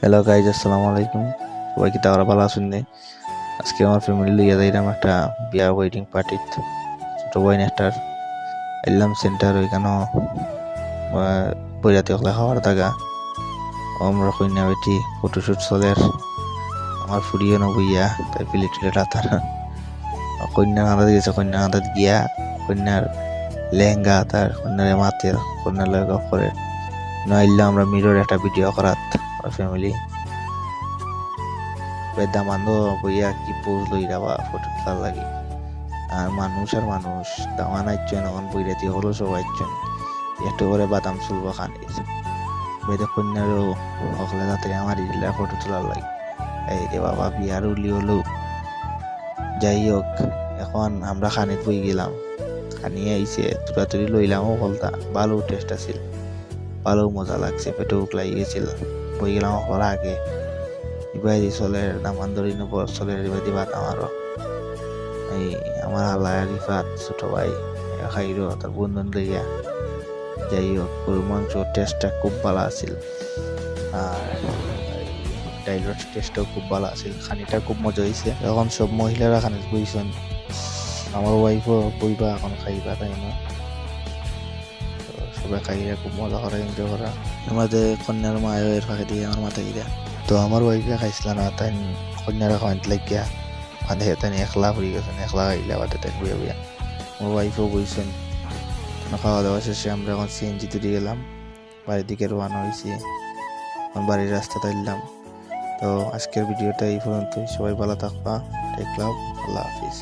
Hello guys আসসালামু আলাইকুম। সবাই কি তারা ভালো আছেন আজকে আমার ফ্যামিলি লইয়া যাইলাম একটা বিয়া ওয়েডিং পার্টিত ছোট বইন একটার এলাম সেন্টার ওইখানে বইরাতে হলে খাওয়ার থাকা আমরা কন্যা বেটি ফটোশুট চলের আমার ফুরিয়ে নবইয়া তাই প্লেট প্লেট আতার কন্যার হাতে গেছে, কন্যার হাতে গিয়া, কন্যার লেহেঙ্গা, তার কন্যার মাতের কন্যার লয় গপ করে। নইলে আমরা মিরর একটা ভিডিও করাত। আমার ফ্যামিলি দামানো বইয়া কি পোজ লই যাবা ফটো তোলার লাগি আর মানুষ আর মানুষ দামান আইছেন এখন বইরা দিয়ে হলো সব আইছেন একটু করে বাদাম চুলব খানির বেদে কন্যারও সকলে তাতে আমার ইলা ফটো তোলার লাগি এই রে বাবা বিয়ার উলি হলো যাই হোক এখন আমরা খানিত বই গেলাম খানিয়ে আইছে তুরাতুরি লইলামও বলতা ভালো টেস্ট আছিল ভালো মজা লাগছে পেটে উক লাগি গেছিল বই গেলাম হওয়ার আগে ইবাদি চলের দামান ধরি নপর চলের ইবাদি বাদ আমারও এই আমার আল্লাহ রিফাত ছোট ভাই খাইরো তার বন্ধন লইয়া যাই হোক গরু মাংস খুব ভালো আছিল। আর ডাইলর টেস্টটাও খুব ভালো আছিল। খানিটা খুব মজা হয়েছে এখন সব মহিলারা খানিত বইছেন আমার ওয়াইফও বইবা এখন খাইবা তাই না সবাই খাইরা খুব মজা করে এনজয় করা আমাদের কন্যার মায়ও এর ফাঁকে দিয়ে আমার মাথা গিরা তো আমার ওয়াইফে খাইছিল না তাই কন্যারা খাওয়াইতে লাগিয়া মানে তাই একলা হয়ে গেছেন একলা খাইলে আবার তাই বইয়া বইয়া আমার ওয়াইফও বইছেন খাওয়া দাওয়া শেষে আমরা এখন সিএনজি তুলে গেলাম বাড়ির দিকে রওনা হয়েছি বাড়ির রাস্তা তাইলাম তো আজকের ভিডিওটা এই পর্যন্তই সবাই ভালো থাকবা টেক লাভ আল্লাহ হাফিজ।